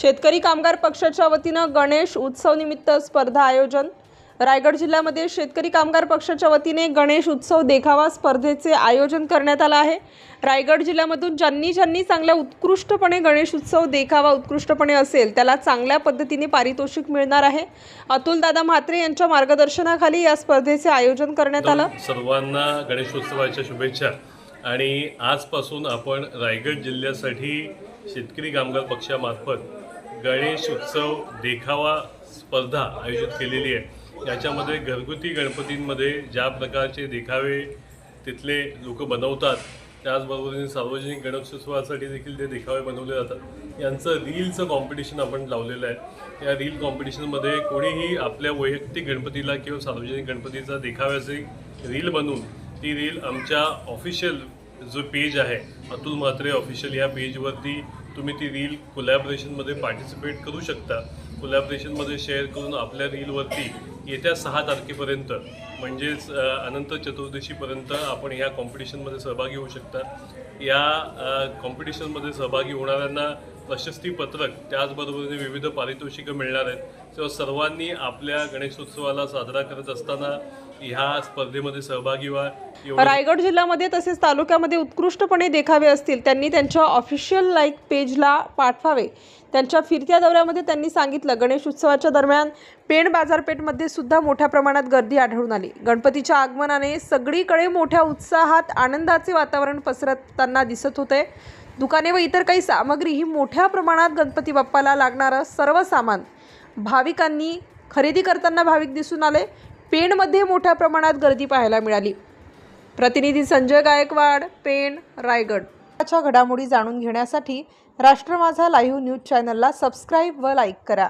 शेतकरी कामगार पक्षाच्या वतीनं गणेश उत्सव निमित्त स्पर्धा आयोजन. रायगड जिल्ह्यामध्ये शेतकरी कामगार पक्षाच्या वतीने गणेश उत्सव देखावा स्पर्धेचे आयोजन करण्यात आलं आहे. रायगड जिल्ह्यामधून ज्यांनी ज्यांनी चांगल्या उत्कृष्टपणे गणेश उत्सव देखावा उत्कृष्टपणे असेल त्याला चांगल्या पद्धतीने पारितोषिक मिळणार आहे. अतुलदादा म्हात्रे यांच्या मार्गदर्शनाखाली या स्पर्धेचे आयोजन करण्यात आलं. सर्वांना गणेशोत्सवाच्या शुभेच्छा. आणि आजपासून आपण रायगड जिल्ह्यासाठी शेतकरी कामगार पक्षामार्फत गणेश उत्सव देखावा स्पर्धा आयोजित केलेली आहे. याच्यामध्ये घरगुती गणपतींमध्ये ज्या प्रकारचे देखावे तिथले लोक बनवतात त्याचबरोबरीने सार्वजनिक गणेशोत्सवासाठी देखील ते देखावे बनवले जातात. यांचं रीलचं कॉम्पिटिशन आपण लावलेलं आहे. या रील कॉम्पिटिशनमध्ये कोणीही आपल्या वैयक्तिक गणपतीला किंवा सार्वजनिक गणपतीचा देखाव्याचे रील बनवून ती रील आमच्या ऑफिशियल जो पेज आहे अतुल म्हात्रे ऑफिशियल या पेजवरती तुम्ही ती रील कोलॅबरेशनमध्ये पार्टिसिपेट करू शकता. कोलॅबरेशनमध्ये शेअर करून आपल्या रीलवरती येत्या सहा तारखेपर्यंत म्हणजेच अनंत चतुर्दशीपर्यंत आपण ह्या कॉम्पिटिशनमध्ये सहभागी होऊ शकता. या कॉम्पिटिशनमध्ये सहभागी होणाऱ्यांना प्रशस्तीपत्रक त्याचबरोबरीने विविध पारितोषिकं मिळणार आहेत तेव्हा सर्वांनी आपल्या गणेशोत्सवाला साजरा करत असताना ह्या स्पर्धेमध्ये सहभागी व्हा. रायगड जिल्ह्यामध्ये तसेच तालुक्यामध्ये उत्कृष्टपणे देखावे असतील त्यांनी त्यांच्या ऑफिशियल लाईक पेजला पाठवावे. त्यांच्या फिरत्या दौऱ्यामध्ये त्यांनी सांगितलं गणेश उत्सवाच्या दरम्यान पेण बाजारपेठमध्ये सुद्धा मोठ्या प्रमाणात गर्दी आढळून आली. गणपतीच्या आगमनाने सगळीकडे मोठ्या उत्साहात आनंदाचे वातावरण पसरताना दिसत होते. दुकाने व इतर काही सामग्री ही मोठ्या प्रमाणात गणपती बाप्पाला लागणारं सर्व सामान भाविकांनी खरेदी करताना भाविक दिसून आले. पेणमध्ये मोठ्या प्रमाणात गर्दी पाहायला मिळाली. प्रतिनिधी संजय गायकवाड पेण रायगड. घडामोडी जाणून घेण्यासाठी राष्ट्र माझा लाईव्ह न्यूज चॅनलला सबस्क्राईब व लाईक करा.